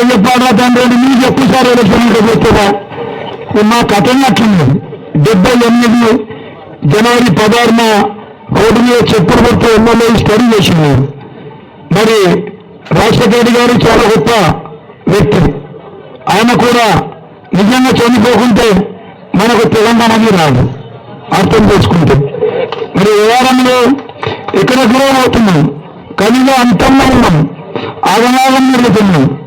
చెప్పాడా తండ్రి మీకు ఎక్కువసారి ఎలక్షన్ చేస్తారా మా కథ డెబ్బై ఎనిమిది జనవరి పదహారున రోడ్డు మీద చెప్పులు కొడుతూ ఎమ్మెల్యే స్టడీ చేసింది మరి రాజశేఖర గారు చాలా గొప్ప వ్యక్తి. ఆయన కూడా నిజంగా చనిపోకుంటే మనకు తెలంగాణకి రాదు. అర్థం చేసుకుంటే. మరి వ్యవహారంలో ఎక్కడెక్కడో అవుతున్నాం కనీసం అంతంలో ఉన్నాం. ఆగమాగం జరుగుతున్నాం.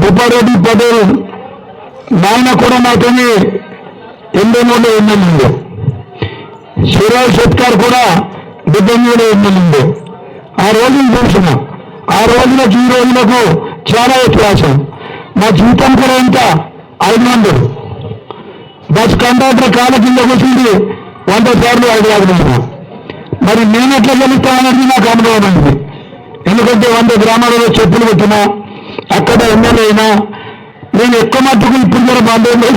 భూపారెడ్డి పటేల్ నాయన కూడా నాతోని ఎనభై మూడు ఎమ్మెల్యేలు. శివరాజ్ సత్కార్ కూడా డెబ్బై మూడు ఎమ్మెల్యేలు. ఆ రోజును చూసిన ఆ రోజులకు ఈ రోజులకు చాలా వ్యత్యాసం. మా జీతం కూడా ఎంత? ఐదు వందలు. బస్ కండక్టర్ కాల కింద వచ్చింది వంద సార్లు ఐదు ఉన్నా మరి నేను ఎట్లా గెలుస్తానన్నది నాకు అనుభవం అయింది ఎందుకంటే వంద గ్రామాలలో చెప్పులు పెట్టినా అక్కడ ఎమ్మెల్యేనా? నేను ఎక్కువ మట్టుకు ఇప్పుడు కూడా బంధువులు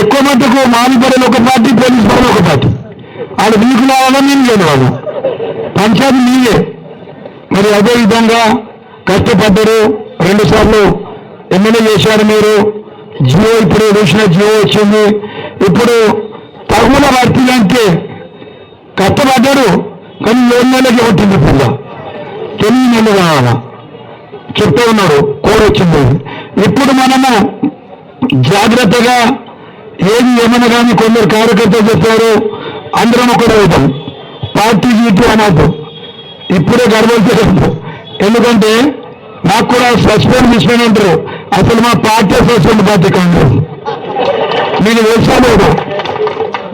ఎక్కువ మట్టుకు మాదిపడలు ఒక పార్టీ పోలీస్ పడలు ఒక పార్టీ. ఆడ మీకు రావాలా నేను గెలవాలా పంచాయతీ మీదే. మరి అదే విధంగా కష్టపడ్డారు రెండు సార్లు ఎమ్మెల్యే చేశారు మీరు. జియో ఇప్పుడు చూసిన జియో వచ్చింది. ఇప్పుడు తగుల భర్తీ అంటే కష్టపడ్డారు కానీ ఏడు నెలలకి ఉంటుంది పిల్ల. తొమ్మిది నెలలు కావాలా? చెప్తూ ఉన్నాడు కోరొచ్చింది ఇప్పుడు మనము జాగ్రత్తగా ఏది ఏమైనా కానీ కొందరు కార్యకర్తలు చెప్పారు అందరం కూడా అవుతాం. పార్టీ గీటీ అనద్దు ఇప్పుడే గర్వంతో ఎందుకంటే నాకు కూడా సస్పెండ్ మిస్పెండ్ అంటారు. అసలు మా పార్టీ సస్పెండ్ పార్టీ కాంగ్రెస్. నేను తెలుసా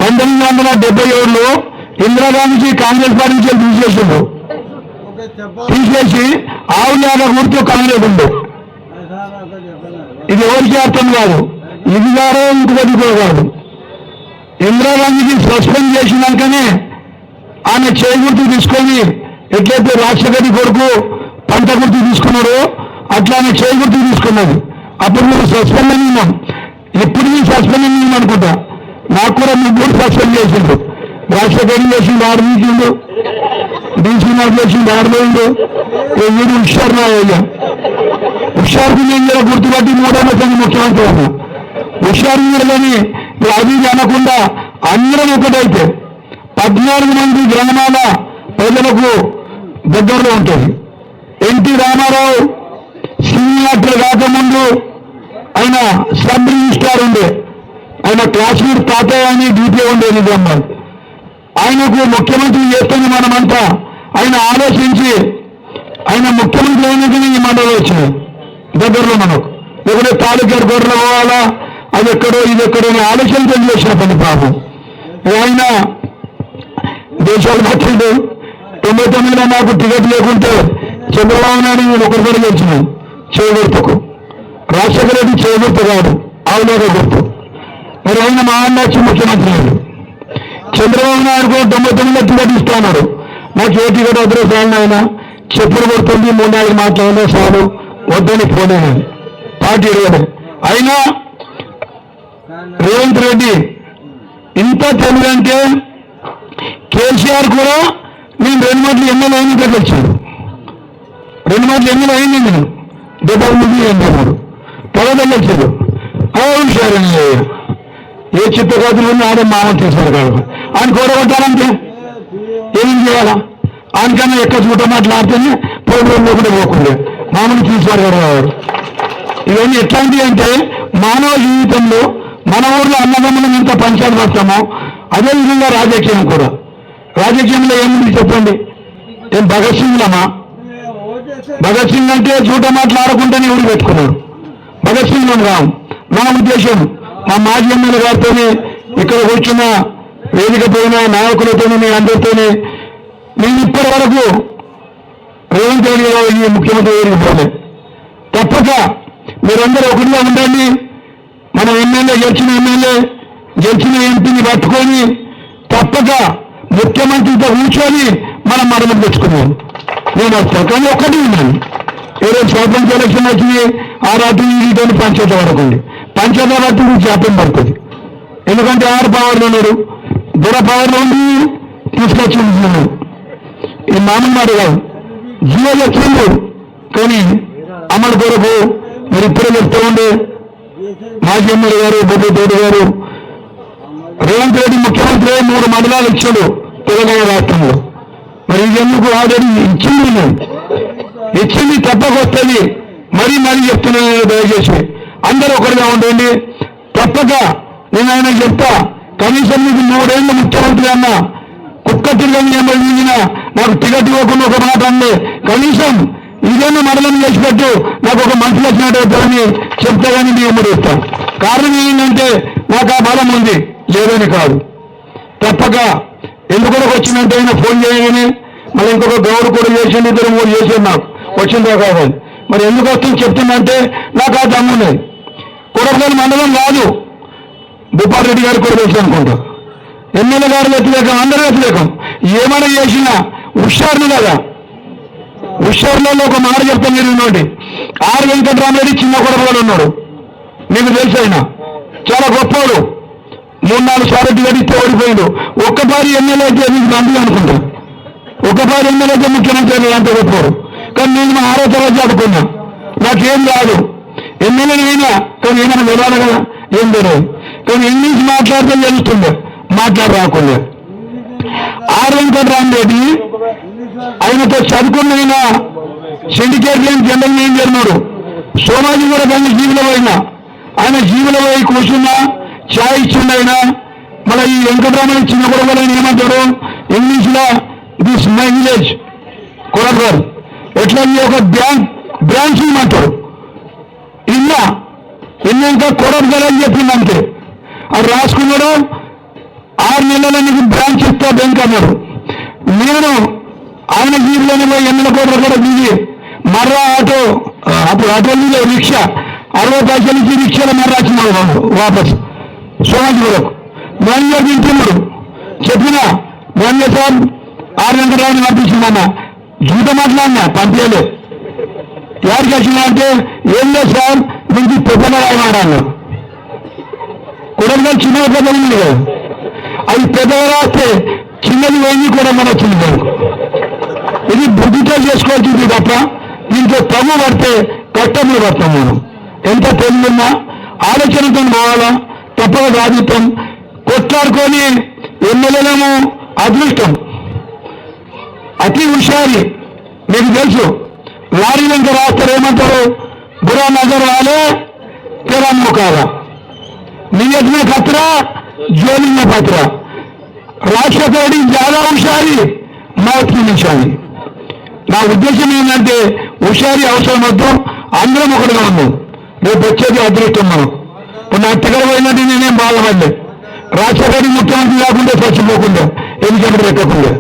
పంతొమ్మిది వందల డెబ్బై ఏడులో ఇందిరాగాంధీకి కాంగ్రెస్ పార్టీ నుంచి తీసేసిండు. తీసేసి ఆవు లేదా గుర్తు కాంగ్రెస్ ఉంది ఇది ఎవరికి అర్థం కాదు. ఇది గారో ఇంకొకటి కూడా కాదు ఇందిరాగాంధీకి సస్పెండ్ చేసినాకనే ఆమె చేయి గుర్తు తీసుకొని ఎట్లయితే రాష్ట్రపతి కొడుకు పంట గుర్తు తీసుకున్నాడో అట్లా ఆమె చేయి గుర్తు తీసుకున్నది. అప్పుడు మీరు సస్పెండ్ అని ఉన్నాం. ఇప్పుడు మీరు సస్పెండ్ అని ఉన్నాం అనుకుంటా. నాకు కూడా ముగ్గురు సస్పెండ్ చేసిండు? రాజశేఖరి చేసిండు ఆడు తీసిండు డీసీ నాకు చేసిండు ఆడు వీడు హుషారు అయ్యా హుషారు మీద గుర్తుపట్టి మూడేళ్ళ సంది ముఖ్యమంత్రి అన్నా హుషారు మీరు కానీ అది అనకుండా అందరం ఒకటైతే పద్నాలుగు మంది గ్రామాల ప్రజలకు దగ్గరలో ఉంటుంది ఎన్టీ రామారావు సీనియర్ కాకముందు ఆయన సబ్ రిజిస్ట్రార్ ఉండే ఆయన కాశ్మీర్ తాతయ్య అని డీపీ ఉండే నిజామాబాద్ ఆయనకు ముఖ్యమంత్రి చేస్తుంది మనమంతా ఆయన ఆలోచించి ఆయన ముఖ్యమంత్రి అయినది ఈ మండలం వచ్చింది దగ్గరలో మనకు. లేకపోతే తాలూకా గొర్రెలు పోవాలా అది ఎక్కడో ఇది ఎక్కడో అని ఆలోచన చేసిన పని పాపం. ఆయన దేశాలు పట్టిండు తొంభై తొమ్మిదిలో నాకు టికెట్ లేకుంటే చంద్రబాబు నాయుడు నేను ఒకరి కూడా గెలిచినాం. చేయగుర్తుకు రాజశేఖర రెడ్డి చేయగుర్తు కాదు ఆవులేక గుర్తు మరి ఆయన మా అన్న ముఖ్యమంత్రి చంద్రబాబు నాయుడు కూడా తొంభై తొమ్మిదిలో టికెట్ ఇస్తున్నారు నాకు ఏ కూడా వద్దరు సార్ ఆయన. చెప్పులు కొడుతుంది మూడు నాలుగు మాట్లాడినా సారు వద్దని పోలేను పార్టీ ఇరవై అయినా రేవంత్ రెడ్డి ఇంత తెలివంటే కేసీఆర్ కూడా నేను రెండు మాటలు ఎమ్మెల్యే అయిన ఇక్కడ వచ్చాను రెండు మాటలు ఎమ్మెల్యే అయింది నేను డెబ్బై ఎనిమిది ఎనభై మూడు తర్వాత వచ్చాడు. అవును సార్ ఏ చిత్తగాతులు ఉన్నా ఆడే మామ చేశారు కాదు. ఆయన కూడగొట్టాలంటే ఏం చేయాలా? ఆయనకన్నా ఎక్కువ చూట మాట్లాడితేనే ప్రోగ్రాంలో కూడా పోకుండా. మామూలు చూసారు కదా వారు. ఇవన్నీ ఎట్లాంటివి అంటే మానవ జీవితంలో మన ఊర్లో అన్నదమ్ములు ఎంత పంచాయతీ పడతామో అదేవిధంగా రాజకీయం కూడా. రాజకీయంలో ఏముంది చెప్పండి? ఏం భగత్ సింగ్లమా? భగత్ సింగ్ అంటే చూట మాట్లాడకుండానే ఊరు పెట్టుకున్నాడు భగత్ సింగ్ అని రావు నా ఉద్దేశం మా మాజీ ఎమ్మెల్యే గారితోనే ఇక్కడ కూర్చున్న వేదికపైన పోయిన నాయకులతోనే మీ అందరితోనే నేను ఇప్పటి వరకు రేవంత్ రెడ్డి గారు ఈ ముఖ్యమంత్రి గారికి పోలే తప్పక మీరందరూ ఒకటిగా ఉండండి. మన ఎమ్మెల్యే గెలిచిన ఎమ్మెల్యే గెలిచిన ఎంపీని పట్టుకొని తప్పక ముఖ్యమంత్రితో కూర్చొని మనం మరణం తెచ్చుకున్నాం నేను ప్రకారం కానీ ఒక్కటి ఉన్నాను ఏదో స్వాతంత్ర ఎలక్షన్ వచ్చింది ఆ రాత్రి ఈతో పంచాయతీ వరకు ఉంది. పంచాయతీ రాత్రి గురించి జాప్యం పడుతుంది. ఎందుకంటే ఆరు పవర్లు ఉన్నారు. దూర పవర్లు ఉండి తీసుకొచ్చి ఈ మామూలు మాట కాదు. జియో వచ్చిండు కానీ అమలు కొరకు మరి ఇప్పుడే చెప్తూ ఉండే మాజీ ఎమ్మెల్యే గారు బొబ్బేతోడు గారు రేవంత్ రెడ్డి ముఖ్యమంత్రి మూడు మండలాలు ఇచ్చాడు తెలంగాణ రాష్ట్రంలో. మరి ఇది ఎందుకు ఆల్రెడీ ఇచ్చింది ఇచ్చింది తప్పకొస్తుంది మరీ మరీ చెప్తున్నాను దయచేసి. అందరూ ఒకరిగా ఉండండి. తప్పక నేను ఆయన చెప్తా. కనీసం మీకు మూడేళ్ళు ముఖ్యమంత్రి అన్న కుక్క తిరగని ఎమ్మెల్యేన నాకు టికెట్ ఇవ్వకుండా ఒక మాట అంది. కనీసం ఇదేమో మండలం చేసినట్టు నాకు ఒక మనిషి వచ్చినట్టు అని చెప్తా కానీ నేను ముడిస్తాను కారణం ఏంటంటే నాకు ఆ బలం ఉంది. లేదని కాదు. తప్పక ఎందుకు వచ్చిందంటే ఆయన ఫోన్ చేయగానే మరి ఇంకొక గౌరవ కూడా చేసిండు ఇద్దరు మూడు చేసాడు నాకు. వచ్చిందో కాదు. మరి ఎందుకు వస్తుంది చెప్తుందంటే నాకు ఆ దమ్మున్నది కొడపల్లి మండలం కాదు. రెడ్డి గారు కూడా తెలుసు అనుకుంటా. ఎమ్మెల్యే గారు వ్యతిరేకం అందరూ వ్యతిరేకం. ఏమైనా చేసినా హుషారులు కదా. హుషారులలో ఒక మాట చెప్తాను మీరు వినండి. ఆర్ వెంకటరామరెడ్డి చిన్న కొడపలు ఉన్నాడు. మీకు తెలుసు ఆయన. చాలా గొప్పవాడు. మూడు నాలుగు సార్లు టికెట్ ఇస్తే ఓడిపోయాడు. ఒక్కసారి ఎమ్మెల్యే అయితే మీకు మంత్రి అనుకుంటా. ఒక్కసారి ఎమ్మెల్యే అయితే ముఖ్యమంత్రి అంత గొప్పవాడు. కానీ నేను మా ఆరో తరగతి చదువుకున్నా. నాకేం రాదు. ఎమ్మెల్యే అయినా కానీ ఏమైనా వెళ్ళాలి కదా? ఏం తెలియదు. కొన్ని ఇంగ్లీష్ మాట్లాడితే తెలుస్తుంది మాట్లాడరాకుండా రాకుండా ఆర్ వెంకటరామరెడ్డి ఆయనతో చదువుకున్న ఆయన సిండికేట్ లేని జనరల్ ఏం ఉన్నాడు. సోమాజీ కూడా కానీ జీవుల పోయిన. ఆయన జీవుల పోయి కూర్చున్నా ఛాయ్ ఇచ్చిండు ఆయన మళ్ళీ ఈ వెంకటరామయ్య చిన్న కొడుకు ఏమంటాడు ఇంగ్లీష్లో దిస్ మై విలేజ్ కొరగారు ఎట్లా ఒక బ్యాంక్ బ్రాంచ్ ఇమ్మంటాడు ఇన్నా ఇన్నాక కొడగల అని చెప్పింది అంతే. అది రాసుకున్నాడు. ఆరు నెలల నీకు బ్రాంచ్ ఇస్తా బ్యాంక్ అన్నాడు. నేను ఆయన జీవితంలో పోయి ఎన్నెల కోట్ల కూడా దిగి మర్రా ఆటో అప్పుడు ఆటో మీద రిక్షా అరవై పైసలు ఇచ్చి రిక్షాలో మర్రా వచ్చినాడు వాపస్. సోమాజిపురకు మేనేజర్ తింటున్నాడు చెప్పిన మేనేజర్ సార్ ఆరు వెంకటరావుని పంపించిందన్న జూత మాట్లాడినా పంపించలేదు ఎవరికి వచ్చిందంటే ఏం లేదు సార్ మీకు పెద్దగా రాయమాడాను కొడగా చిన్న ప్రజలు ఉంది కదా అది పెద్దగా రాస్తే చిన్నది పోయింది కూడా మన వచ్చింది ఇది బుద్ధితో చేసుకోవాల్సింది తప్ప దీంతో తమ్ము పడితే కట్టములు పడతాం మనం. ఎంత తెలియదున్నా ఆలోచనతో పోవాలా? తప్పక బాధ్యతం కొట్లాడుకొని ఎమ్మెల్యేలేమో అదృష్టం. అతి హుషారి. మీకు తెలుసు లారీ వెంక రాస్తారు ఏమంటారు బురా నజర్ వాలే తెరా కాదా नियत में खतरा जोली में खतरा రాష్ట్రపతి చాలా హుషారి మౌత్ కి నిషాని నా ఉద్దేశం ఏంటంటే హుషారి అవసరం వద్దు అందరం ఒకటిగా ఉన్నాం రేపు వచ్చేది అదృష్టం మనం ఇప్పుడు నా దగ్గర పోయినట్టు నేనేం బాధపడలే రాష్ట్రపతి ముఖ్యమంత్రి కాకుండా చచ్చిపోకుండా ఎన్నికలు ఎక్కకుండా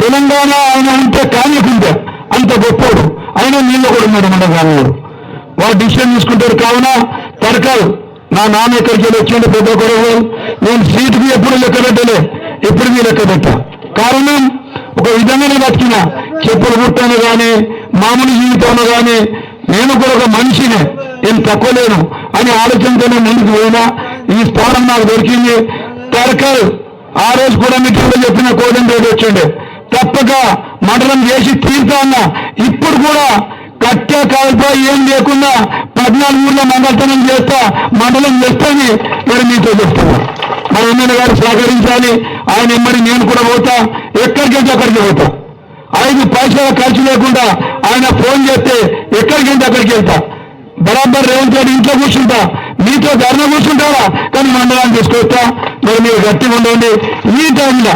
తెలంగాణ ఆయన ఉంటే కానికుంటే అంత గొప్పోడు ఆయన నీళ్ళు కూడా ఉన్నాడు మన గ్రామంలో వాడు డిసిషన్ తీసుకుంటారు కావున తరకాలు నా నాన్న ఎక్కడికి వెళ్ళి వచ్చిండు పెద్ద కొరవు నేను సీటుకు ఎప్పుడు లెక్క పెట్టలే. ఎప్పుడు మీ లెక్క పెట్టా. కారణం ఒక విధంగానే బతికిన. చెప్పులు పుట్టాను కానీ మామూలు జీవితంలో కానీ నేను కూడా ఒక మనిషినే. నేను తక్కువ లేను. అని ఆలోచనతోనే ముందుకు పోయినా. ఈ స్థానం నాకు దొరికింది. తరకాలు ఆ రోజు కూడా మీటింగ్లో చెప్పిన కోదండి వచ్చిండే. తప్పక మండలం చేసి తీర్థాన్న ఇప్పుడు కూడా కట్టె కాల్ప ఏం లేకుండా పద్నాలుగు ఊర్ల మండలతనం చేస్తా మండలం చేస్తాని మరి మీతో చెప్తున్నా. మన ఎమ్మెల్యే గారు సహకరించాలి. ఆయన ఎమ్మడి నేను కూడా పోతా. ఎక్కడికంటే అక్కడికి పోతా. ఐదు పైసల ఖర్చు లేకుండా ఆయన ఫోన్ చేస్తే ఎక్కడికంటే అక్కడికి వెళ్తా. బరాబర్ రేవంత్ రెడ్డి ఇంట్లో కూర్చుంటా. మీతో ధర్మ కూర్చుంటారా? కానీ మండలాన్ని తీసుకొస్తా. మరి మీరు గట్టిగా ఉండండి. ఈ టైంలో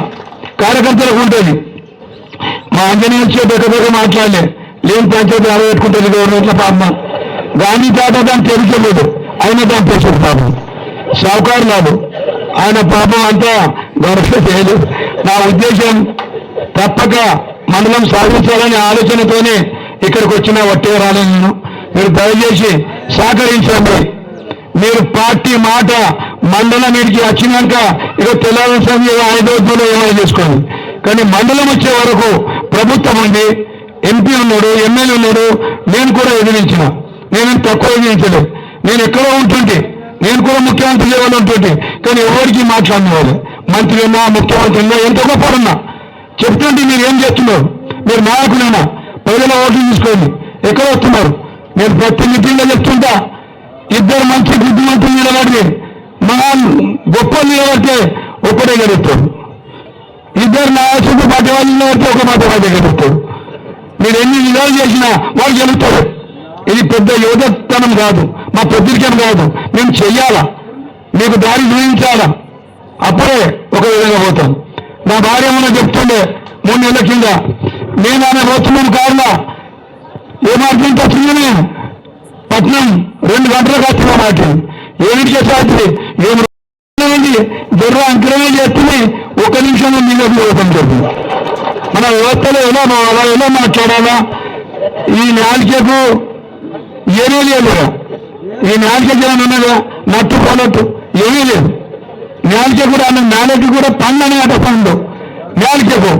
కార్యకర్తలకు ఉంటుంది. మా అంజనీ వచ్చే దగ్గర మాట్లాడలే. లేని పంచాయతీ అరవెట్టుకుంటుంది గవర్నమెంట్ల పాపం. గాంధీ తాత దాన్ని తెలియలేదు ఆయన దాన్ని తెలిసింది పాపం సావుకారు కాదు ఆయన పాపం అంతా గొడవ చేయలేదు. నా ఉద్దేశం తప్పక మండలం సాధించాలనే ఆలోచనతోనే ఇక్కడికి వచ్చిన వట్టే రాలేదు నేను. మీరు దయచేసి సహకరించండి. మీరు పార్టీ మాట మండలం మీడికి వచ్చినాక ఇక తెలంగాణ ఆయన రోజులు ఏమైనా చేసుకోండి. కానీ మండలం వచ్చే వరకు ప్రభుత్వం ఉంది. ఎంపీ ఉన్నాడు ఎమ్మెల్యే ఉన్నాడు నేను కూడా ఎదిరించిన. నేను తక్కువ ఎదిరించలేదు నేను ఎక్కడో ఉంటుంటే నేను కూడా ముఖ్యమంత్రి లెవెల్ ఉంటుంటే కానీ ఎవరికి మాట్లాడినవాళ్ళు మంత్రి ఉన్నా ముఖ్యమంత్రి ఉన్నా ఎంత గొప్పడున్నా చెప్తుంటే మీరు ఏం చేస్తున్నారు? మీరు నాయకులైనా? ప్రజల ఓట్లు తీసుకోండి. ఎక్కడ వస్తున్నారు? నేను ప్రతి చెప్తుంటా ఇద్దరు మంచి బుద్ధిమంతులు నిలబడి మహా గొప్ప నిలబడితే ఒక్కడే గెలుస్తాడు ఇద్దరు నాయకుడు పార్టీ వాళ్ళు నిలబడితే ఒక మాట పార్టీ గెలుస్తాడు మీరు ఎన్ని నిలవలు చేసినా వాడు గెలుస్తాడు. ఇది పెద్ద యువతనం కాదు మా పొద్దురికం కాదు. మేము చెయ్యాలా? మీకు దారి చూపించాలా? అప్పుడే ఒక విధంగా పోతాం. నా భార్య ఏమన్నా చెప్తుండే మూడు నెలల కింద నేను ఆమె పోతున్నాను కారులో ఏమార్కెంట్ నేను? పట్నం రెండు గంటలకు వస్తున్నా మాట ఏమిటి సాధ్రి ఏమి దొర్ర అంకరమే చేస్తుంది ఒక నిమిషంలో మీద పోతాం చెప్పి. మన వ్యవస్థలో ఎలా మావాలా ఎలా మాట్లాడాలా? ఈ నాలుకకు ఏమీ లేదు. ఈ నాలుక జనం ఉన్నదా నట్టు పొలట్టు ఏమీ లేదు. నాలుక కూడా అన్న నాలుక కూడా పండని అట పండు. నాలుకకు.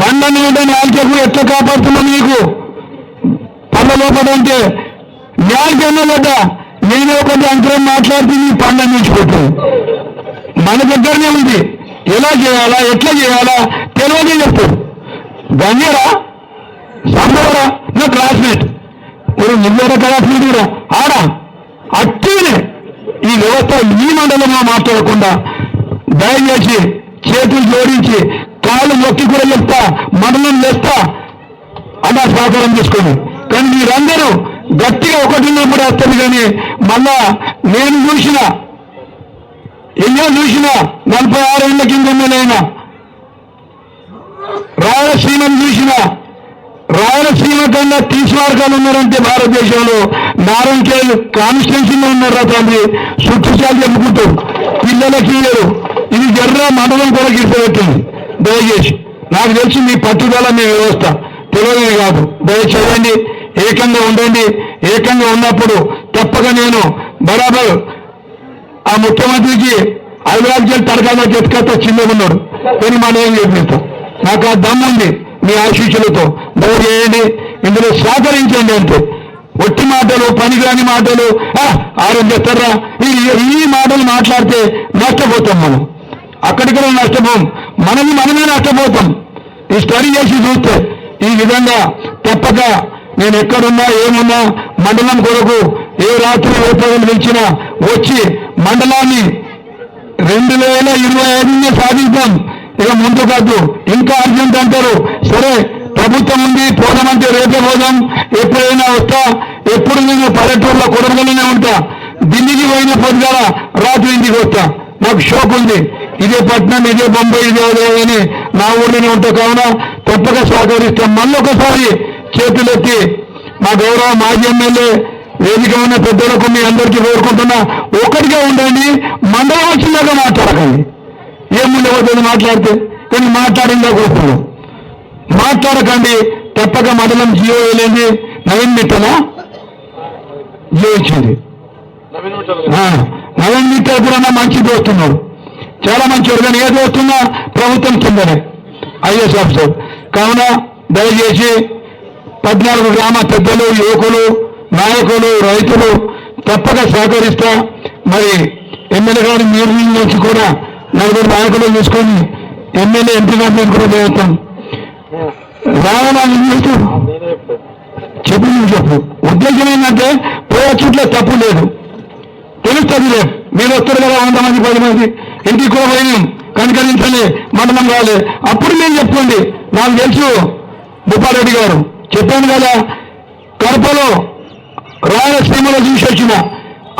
పండని ఉంటే నాలుకకు ఎట్లా కాపాడుతున్నాం నీకు? పళ్ళ లోపల ఉంటే నాలుక లేదా నేను ఒకటి అంతరం మాట్లాడుతూ నీ పండు అందించిపోతుంది మన దగ్గరనే ఉంది. ఎలా చేయాలా ఎట్లా చేయాలా తెలియదే చెప్తాడు గంజరా సంభవరా నా క్లాస్మేట్ ஒரு నివ్వర క్లాస్మేట్ కూడా? ఆడా? అట్టినే ఈ వ్యవస్థ ఈ మండలంలో మాట్లాడకుండా దయచేసి చేతులు జోడించి కాళ్ళు మొక్కి కూడా చెప్తా మండలం చేస్తా అలా సహకారం చేసుకోండి కానీ మీరందరూ గట్టిగా ఒకటి ఉన్నప్పుడు వస్తుంది కానీ మళ్ళా నేను చూసిన ఎన్నో చూసిన నలభై ఆరు ఏళ్ళ కింద ఎమ్మెల్యేనా రాయలసీమను చూసిన రాయలసీమ కన్నా తీసి మార్గాలు ఉన్నారంటే భారతదేశంలో నారాయణకేళ్ళు కాన్స్టిట్యూన్సీలో ఉన్నారా తండ్రి. సుట్టుచాలు చెప్పుకుంటూ పిల్లలకి లేరు ఇది జర్ర మండలం కూడా గిరిపెట్టింది దయచేసి నాకు తెలిసి మీ పట్టుదల మీ వ్యవస్థ. తెలియదు కాదు. దయచేయండి. ఏకంగా ఉండండి. ఏకంగా ఉన్నప్పుడు తప్పక నేను బరాబర్ ఆ ముఖ్యమంత్రికి ఐదు రాజ్యాలు తడకాలో చెట్టుకత్త చిన్నగున్నాడు కానీ మనం ఏం చెప్పిస్తాం నాకు ఆ దమ్ముంది మీ ఆశీస్సులతో. దయచేయండి ఇందులో సహకరించండి అంతే. ఒట్టి మాటలు పనికిరాని మాటలు ఆరోగ్య ఆరోగ్యం చేస్తారా ఈ ఈ మాటలు మాట్లాడితే నష్టపోతాం మనం. అక్కడికి నష్టపోం. మనది మనమే నష్టపోతాం. ఈ స్టడీ చేసి చూస్తే ఈ విధంగా తప్పక నేను ఎక్కడున్నా ఏమున్నా మండలం కొరకు ఏ రాత్రి ఏ పదవులు పిలిచినా వచ్చి మండలాన్ని రెండు వేల ఇరవై ఐదునే సాధించాం ఇక ముందు కాదు ఇంకా అర్జెంట్ అంటారు సరే ప్రభుత్వం ఉంది పోదామంటే రేపే పోదాం ఎప్పుడైనా వస్తా ఎప్పుడు నేను పల్లెటూరులో కొడవలనే ఉంటా ఢిల్లీకి పోయిన పొద్దుగాల రాత్రి ఇంటికి వస్తా. నాకు షోక్ ఉంది. ఇదే పట్నం ఇదే బొంబాయి ఇదే అదే అని నా ఊళ్ళోనే ఉంటా కావున తప్పక సహకరిస్తాం. మళ్ళీ ఒకసారి చేతులెత్తి మా గౌరవ మాజీ ఎమ్మెల్యే వేదిక ఉన్న పెద్దలకు మీ అందరికీ కోరుకుంటున్నా ఒకటిగా ఉండండి మండలం వచ్చిందాక మాట్లాడకండి. ఏముండవద్దని మాట్లాడితే కానీ మాట్లాడిందా కూర్చున్నాడు మాట్లాడకండి తప్పక మండలం జియో వెళ్ళింది నవీన్ మిట్టనా? జియో ఇచ్చింది. ఆ, నవీన్ మిట్ట కూడా మంచి దోస్తున్నాడు చాలా మంచివాడు కానీ ఏ దోస్తున్నా ప్రభుత్వం కిందనే ఐఎస్ ఆఫీసర్. కావున దయచేసి పద్నాలుగు గ్రామ పెద్దలు యువకులు నాయకులు రైతులు తప్పక సహకరిస్తా. మరి ఎమ్మెల్యే గారి మీరు నుంచి కూడా నలుగురు నాయకులు తీసుకొని ఎమ్మెల్యే ఎంపీ గారిని కూడా చేస్తాం రావాలని చెప్పు నువ్వు చెప్పు. ఉద్దేశం ఏంటంటే పోవచ్చుట్లో తప్పు లేదు. తెలుస్తుంది లేదు. మీరు వస్తారు కదా వంద మంది పది మంది ఇంటికి కూడా పోయినాం కనుకరించలే మండలం కావాలి అప్పుడు నేను చెప్పుకోండి. నాకు తెలుసు బుప్పారెడ్డి గారు చెప్పాను కదా కడపలో రాయలసీమలో చూసి వచ్చిన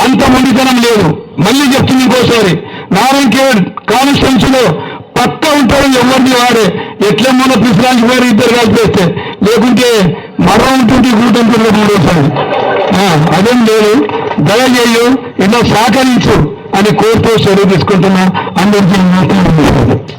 అంత మొండితనం లేదు. మళ్ళీ చెప్తుంది ఇంకోసారి. నారాయణ కేడ్ కాన్స్టిట్యున్సీలో పక్క ఉంటాడు ఎవరిని వాడే. ఎట్లా మన పిసిరాంచి పోయి ఇద్దరు కలిపేస్తే లేకుంటే మరో ఉంటుంది కూటుంటుంది మూడోసారి. ఆ, అదేం లేదు. దయచేయు ఇలా సహకరించు అని కోరుతూ సెలవు తీసుకుంటున్నా. అందరికీ మాట్లాడుతున్నాను